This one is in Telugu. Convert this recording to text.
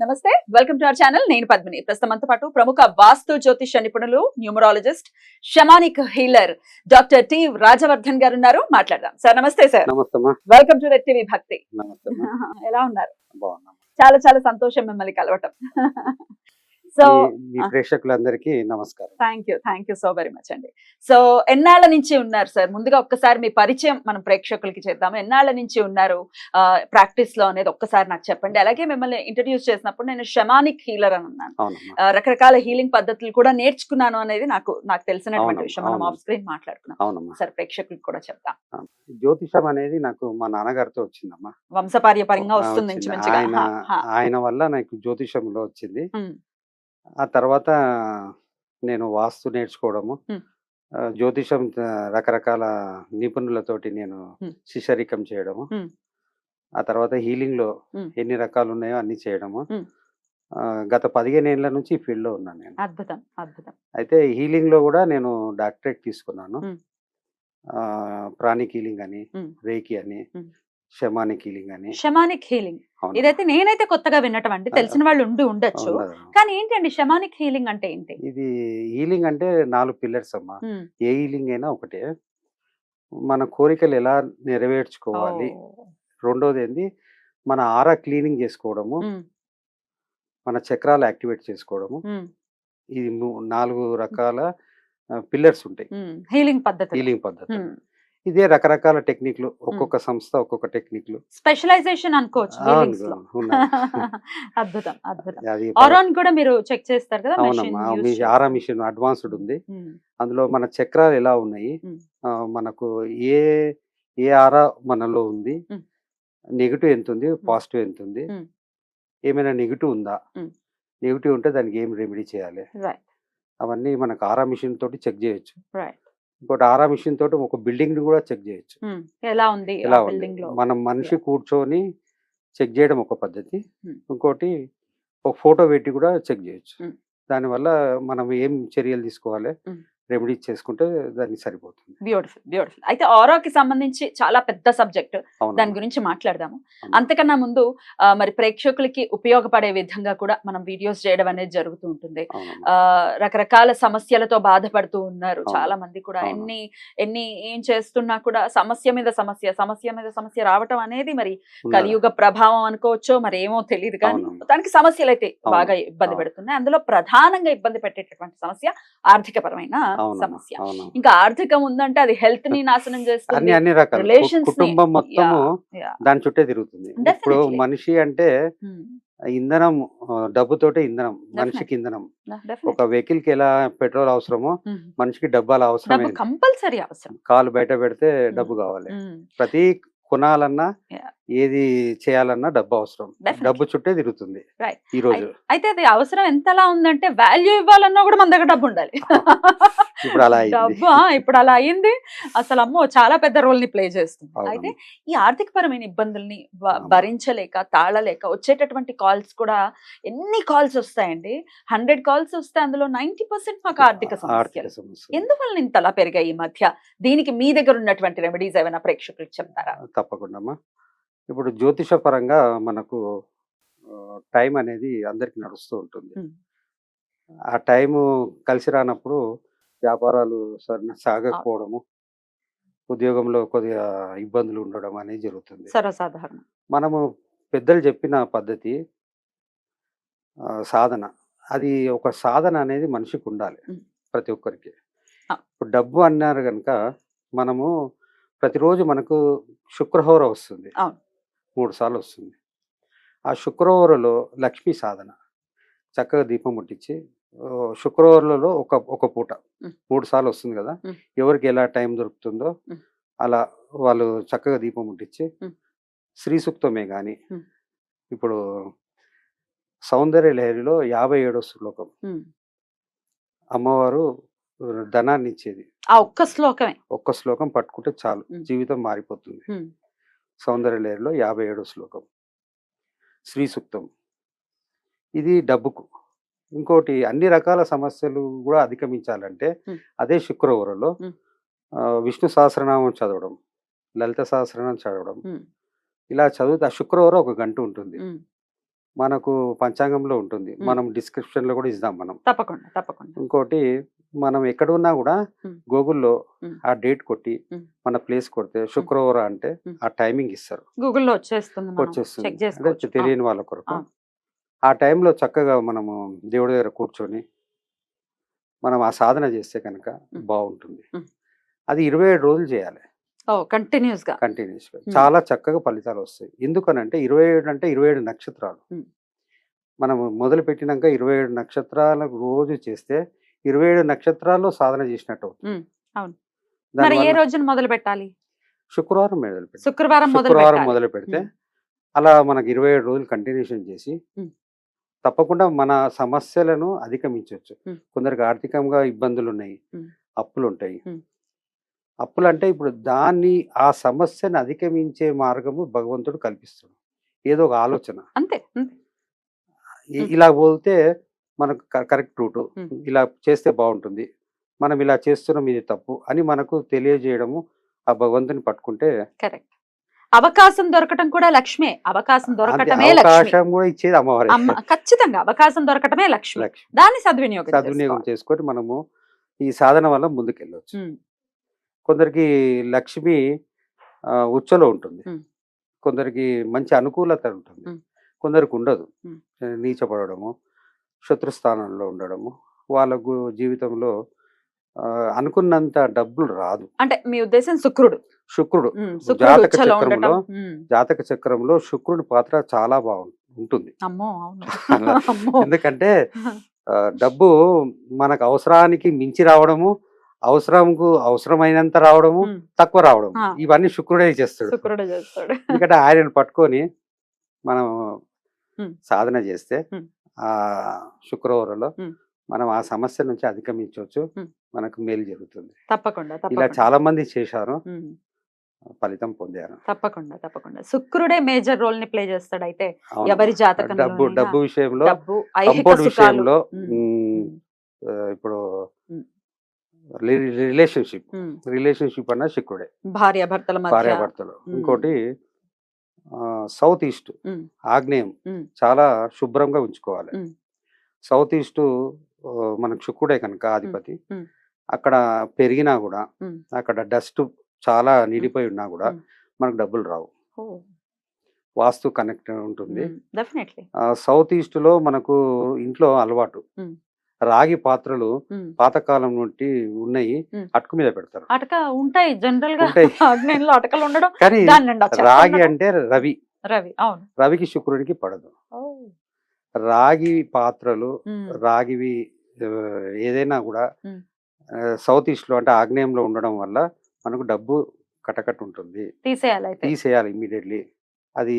నమస్తే వెల్కమ్ టు అవర్ ఛానల్ నేను పద్మిని. ప్రస్తుతం పాటు ప్రముఖ వాస్తు జ్యోతిష నిపుణులు numerologist shamanic healer doctor T Rajavardhan గారు ఉన్నారు. మాట్లాడదాం. సార్ నమస్తే sir. Welcome to Red TV Bhakti ఎలా ఉన్నారు? చాలా చాలా సంతోషం మిమ్మల్ని కలవటం. సో మీ- ప్రేక్షకులందరికీ నమస్కారం. Thank you thank you so very much అండి. సో ఎన్నాళ్ళ నుంచి ఉన్నారు సార్? ముందుగా ఒక్కసారి మీ పరిచయం మనం ప్రేక్షకులకి చేద్దాము. ఎన్నాళ్ళ నుంచి ఉన్నారు? ప్రాక్టీస్లో అనేది ఒక్కసారి నాకు చెప్పండి. అలాగే మిమ్మల్ని ఇంట్రడ్యూస్ చేసినప్పుడు నేను షమానిక్ హీలర్ అని ఆ, రకరకాల హీలింగ్ పద్ధతులు కూడా నేర్చుకున్నాను అనేది నాకు నాకు తెలిసినటువంటి విషయం. మనం. ఆఫ్ స్క్రీన్ మాట్లాడుకున్నాం సరే ప్రేక్షకులకు కూడా చెప్తాం జ్యోతిషం అనేది నాకు మా నాన్నగారితో వచ్చిందమ్మా. వంశపార్యపరంగా ఆ, వస్తుంది ఆయన వల్ల నాకు జ్యోతిషంలో వచ్చింది. ఆ తర్వాత నేను వాస్తు నేర్చుకోవడము జ్యోతిషం రకరకాల నిపుణులతోటి నేను. శిష్యరికం చేయడము. ఆ తర్వాత హీలింగ్లో. ఎన్ని రకాలు ఉన్నాయో అన్ని చేయడము గత పదిహేను ఏళ్ళ నుంచి ఈ ఫీల్డ్లో ఉన్నాను నేను అద్భుతం అద్భుతం అయితే హీలింగ్లో కూడా నేను డాక్టరేట్ తీసుకున్నాను ప్రాణిక్ హీలింగ్ అని. రేకి అని. షమానిక్ హీలింగ్ అని. Shamanic healing. ఇదైతే నేనైతే కొత్తగా వినటం అండి తెలిసిన వాళ్ళు ఉండి ఉండొచ్చు. కానీ ఏంటండి షమానిక్ హీలింగ్ అంటే ఏంటి? ఇది హీలింగ్ అంటే నాలుగు పిల్లర్స్ అమ్మా. ఏ హీలింగ్ అయినా ఒకటే. మన కోరికలు ఎలా నెరవేర్చుకోవాలి? రెండోది ఏంది? మన ఆరా క్లీనింగ్ చేసుకోవడము. మన చక్రాలు యాక్టివేట్ చేసుకోవడము. ఇది నాలుగు రకాల పిల్లర్స్ ఉంటాయి. హీలింగ్ పద్ధతి హీలింగ్ పద్ధతి ఇదే రకరకాల టెక్నిక్లు. ఒక్కొక్క సంస్థ ఒక్కొక్క టెక్నిక్లు. స్పెషలైజేషన్ అనుకోవచ్చు. అద్భుతం అద్భుతం. ఆరాన్ కూడా మీరు చెక్ చేస్తారు కదా అవునమ్మా మీ. ఆరా మిషన్ అడ్వాన్స్డ్ ఉంది. అందులో మన చక్రాలు ఎలా ఉన్నాయి? మనకు ఏ ఏ ఆరా మనలో ఉంది. నెగిటివ్ ఎంత ఉంది? పాజిటివ్ ఎంత ఉంది. ఏమైనా నెగిటివ్ ఉందా. నెగిటివ్ ఉంటే దానికి ఏం రెమెడీ చేయాలి? అవన్నీ మనకు ఆరా మిషన్ తోటి చెక్ చేయొచ్చు. రైట్ ఇంకోటి ఆరా మిషన్ తోటి ఒక బిల్డింగ్ని కూడా చెక్ చేయొచ్చు. ఎలా ఉంది ఎలా ఉంది? మనం మనిషి కూర్చొని చెక్ చేయడం ఒక పద్ధతి. ఇంకోటి ఒక ఫోటో పెట్టి కూడా చెక్ చేయొచ్చు. దానివల్ల మనం ఏం చర్యలు తీసుకోవాలి. రెమెడీ చేసుకుంటే దానికి సరిపోతుంది బ్యూటిఫుల్ బ్యూటిఫుల్ అయితే ఆరాకి సంబంధించి చాలా పెద్ద సబ్జెక్ట్? దాని గురించి మాట్లాడదాము? అంతకన్నా ముందు మరి ప్రేక్షకులకి ఉపయోగపడే విధంగా కూడా మనం వీడియోస్ చేయడం అనేది జరుగుతూ ఉంటుంది రకరకాల సమస్యలతో బాధపడుతూ ఉన్నారు. చాలా మంది కూడా. ఎన్ని ఎన్ని ఏం చేస్తున్నా కూడా సమస్య మీద సమస్య సమస్య మీద సమస్య రావటం అనేది మరి? కలియుగ ప్రభావం అనుకోవచ్చో మరి ఏమో తెలియదు కానీ. దానికి సమస్యలు అయితే. బాగా ఇబ్బంది. పెడుతున్నాయి అందులో ప్రధానంగా ఇబ్బంది పెట్టేటటువంటి సమస్య ఆర్థిక పరమైన అవునమ్మా. సమస్య. ఇంకా ఆర్థికం ఉందంటే అది హెల్త్ని నాశనం చేస్తుంది అన్ని రకాలు కుటుంబం మొత్తము. దాని చుట్టే తిరుగుతుంది ఇప్పుడు. మనిషి అంటే. ఇంధనం డబ్బుతోటే ఇంధనం మనిషికి ఇంధనం. ఒక వెహికల్కి ఎలా పెట్రోల్ అవసరమో. మనిషికి డబ్బాలు అవసరమే డబ్బు కంపల్సరీ అవసరం కాలు బయట పెడితే డబ్బు కావాలి. ప్రతి కొనాలన్నా. ఏది చేయాలన్నా డబ్బు అవసరం. డబ్బు చుట్టే తిరుగుతుంది. ఈ రోజు అయితే అది అవసరం ఎంతలా ఉందంటే వాల్యూ ఇవ్వాలన్నా కూడా మన దగ్గర డబ్బు ఉండాలి ఇప్పుడు అలా. డబ్బు ఇప్పుడు అలా అయింది అసలు అమ్మో చాలా పెద్ద రోల్ని ప్లే చేస్తుంది. అయితే ఈ ఆర్థిక పరమైన ఇబ్బందుల్ని. భరించలేక తాళలేక వచ్చేటటువంటి కాల్స్ కూడా ఎన్ని కాల్స్ వస్తాయండి హండ్రెడ్ కాల్స్ వస్తే అందులో నైన్టీ పర్సెంట్ మాకు ఆర్థిక సమస్యలు సమస్య ఎందువల్ల ఇంతలా పెరిగాయి ఈ మధ్య దీనికి మీ దగ్గర ఉన్నటువంటి రెమెడీస్ ఏమైనా ప్రేక్షకులకు చెప్తారా తప్పకుండా. ఇప్పుడు జ్యోతిష పరంగా మనకు టైం అనేది అందరికి నడుస్తూ ఉంటుంది. ఆ టైము కలిసి రానప్పుడు వ్యాపారాలు సరైన సాగకపోవడము ఉద్యోగంలో కొద్దిగా ఇబ్బందులు ఉండడం అనేది జరుగుతుంది సర్వసాధారణం మనము పెద్దలు చెప్పిన పద్ధతి సాధన అది ఒక సాధన అనేది మనిషికి ఉండాలి. ప్రతి ఒక్కరికి. ఇప్పుడు డబ్బు అన్నారు కనుక మనము ప్రతిరోజు మనకు శుక్రహోర వస్తుంది. మూడు సార్లు వస్తుంది ఆ శుక్రహోరలో లక్ష్మీ సాధన చక్కగా దీపం ముట్టించి ఆ, శుక్రవారాలలో ఒక ఒక పూట. మూడు సార్లు వస్తుంది కదా. ఎవరికి ఎలా టైం దొరుకుతుందో. అలా వాళ్ళు చక్కగా దీపం ముట్టించి. శ్రీ సూక్తమే కానీ. ఇప్పుడు సౌందర్య లహరిలో యాభై ఏడో శ్లోకం. అమ్మవారు ధనాన్ని ఇచ్చేది ఆ ఒక్క శ్లోకమే ఒక్క శ్లోకం పట్టుకుంటే చాలు. జీవితం మారిపోతుంది సౌందర్య లహరిలో యాభై ఏడో శ్లోకం. శ్రీ సూక్తం ఇది డబ్బుకు. ఇంకోటి అన్ని రకాల సమస్యలు కూడా అధిగమించాలంటే. అదే శుక్రవారంలో విష్ణు సహస్రనామం చదవడం లలిత సహస్రనామం చదవడం. ఇలా చదివితే ఆ శుక్రవారం ఒక గంట ఉంటుంది. మనకు పంచాంగంలో ఉంటుంది. మనం డిస్క్రిప్షన్లో కూడా ఇద్దాం మనం. తప్పకుండా తప్పకుండా. ఇంకోటి మనం ఎక్కడ ఉన్నా కూడా. గూగుల్లో. ఆ డేట్ కొట్టి. మన ప్లేస్ కొడితే శుక్రవారం అంటే. ఆ టైమింగ్ ఇస్తారు గూగుల్లో వచ్చేస్తుంది వచ్చేస్తుంది తెలియని వాళ్ళ కొరకు ఆ. టైంలో చక్కగా మనము దేవుడి దగ్గర కూర్చొని మనం ఆ సాధన చేస్తే కనుక. బాగుంటుంది. అది ఇరవై ఏడు రోజులు చేయాలి కంటిన్యూస్గా మ్మ్. చాలా చక్కగా ఫలితాలు వస్తాయి ఎందుకనంటే ఇరవై ఏడు అంటే ఇరవై ఏడు నక్షత్రాలు. మనం మొదలు పెట్టినాక ఇరవై ఏడు నక్షత్రాలకు రోజు చేస్తే ఇరవై ఏడు నక్షత్రాల్లో సాధన చేసినట్టు అవుతుంది మ్మ్. అవును. మరి ఏ రోజున మొదలు పెట్టాలి శుక్రవారం మొదలు శుక్రవారం శుక్రవారం మొదలు పెడితే. అలా మనకి ఇరవై ఏడు రోజులు కంటిన్యూషన్ చేసి. తప్పకుండా మన సమస్యలను అధిగమించవచ్చు. కొందరికి ఆర్థికంగా ఇబ్బందులు ఉన్నాయి. అప్పులు ఉంటాయి. అప్పులు అంటే ఇప్పుడు దాన్ని ఆ సమస్యను అధిగమించే మార్గము భగవంతుడు కల్పిస్తాడు ఏదో ఒక ఆలోచన అంతే. ఇలా పోతే మనకు కరెక్ట్ రూట్. ఇలా చేస్తే బాగుంటుంది. మనం ఇలా చేస్తున్నాం ఇది తప్పు అని మనకు తెలియజేయడము ఆ భగవంతుని పట్టుకుంటే కరెక్ట్. అవకాశం దొరకటం కూడా లక్ష్మే. అవకాశం దొరకటమే అవకాశం కూడా ఇచ్చేది అమ్మవారి. అమ్మ ఖచ్చితంగా అవకాశం దొరకటమే లక్ష్మి. దాన్ని సద్వినియోగం సద్వినియోగం. చేసుకొని మనము ఈ సాధన వల్ల ముందుకెళ్ళవచ్చు కొందరికి లక్ష్మి ఉచ్చలో ఉంటుంది. కొందరికి మంచి అనుకూలత ఉంటుంది. కొందరికి ఉండదు. మ్మ్. శత్రుస్థానంలో ఉండడము. వాళ్ళ గు- జీవితంలో అనుకున్నంత డబ్బులు రాదు. అంటే మీ ఉద్దేశం శుక్రుడు. శుక్రుడు. జాతక చక్రంలో జాతక చక్రంలో శుక్రుడి పాత్ర చాలా బాగుంది ఉంటుంది. ఎందుకంటే డబ్బు మనకు అవసరానికి మించి రావడము అవసరంకు అవసరమైనంత రావడము తక్కువ రావడం. ఇవన్నీ శుక్రుడే చేస్తాడు. ఎందుకంటే ఆయనను పట్టుకొని మనం. సాధన చేస్తే శుక్రవారంలో. మనం ఆ సమస్య నుంచి అధిగమించవచ్చు. మనకు మేలు జరుగుతుంది. తప్పకుండా ఇలా చాలా మంది చేశారు. ఫలితం పొందారు. తప్పకుండా తప్పకుండా. శుక్రుడే మేజర్ రోల్ని ప్లే చేస్తాడు అయితే. ఎవరి జాతకంలో డబ్బు డబ్బు విషయంలో సుఖాలు విషయంలో ఇప్పుడు. రిలేషన్షిప్. రిలేషన్షిప్ అన్న శుక్రుడే. భార్య భర్తల మధ్య. భార్యాభర్తలు. ఉమ్. ఇంకోటి సౌత్ ఈస్ట్ ఆగ్నేయం చాలా శుభ్రంగా ఉంచుకోవాలి. సౌత్ ఈస్ట్ మనకు శుక్రుడే కనుక ఆధిపతి. అక్కడ పెరిగినా కూడా. అక్కడ డస్ట్ చాలా నిండిపోయి ఉన్నా కూడా. మనకు డబ్బులు రావు వాస్తు కనెక్ట్ ఉంటుంది సౌత్ ఈస్ట్లో మనకు ఇంట్లో అలవాటు. రాగి పాత్రలు. పాతకాలం నుండి ఉన్నాయి. అటుకు మీద పెడతారు అటక ఉంటాయి జనరల్గా అటకలు ఉండడం కానీ రాగి. అంటే రవి రవి. అవును. రవికి శుక్రుడికి పడదు. రాగి పాత్రలు రాగివి ఏదైనా కూడా. సౌత్ ఈస్ట్లో అంటే ఆగ్నేయంలో ఉండడం వల్ల మనకు డబ్బు కటకట్ ఉంటుంది తీసేయాలి తీసేయాలి ఇమ్మీడియట్లీ. అది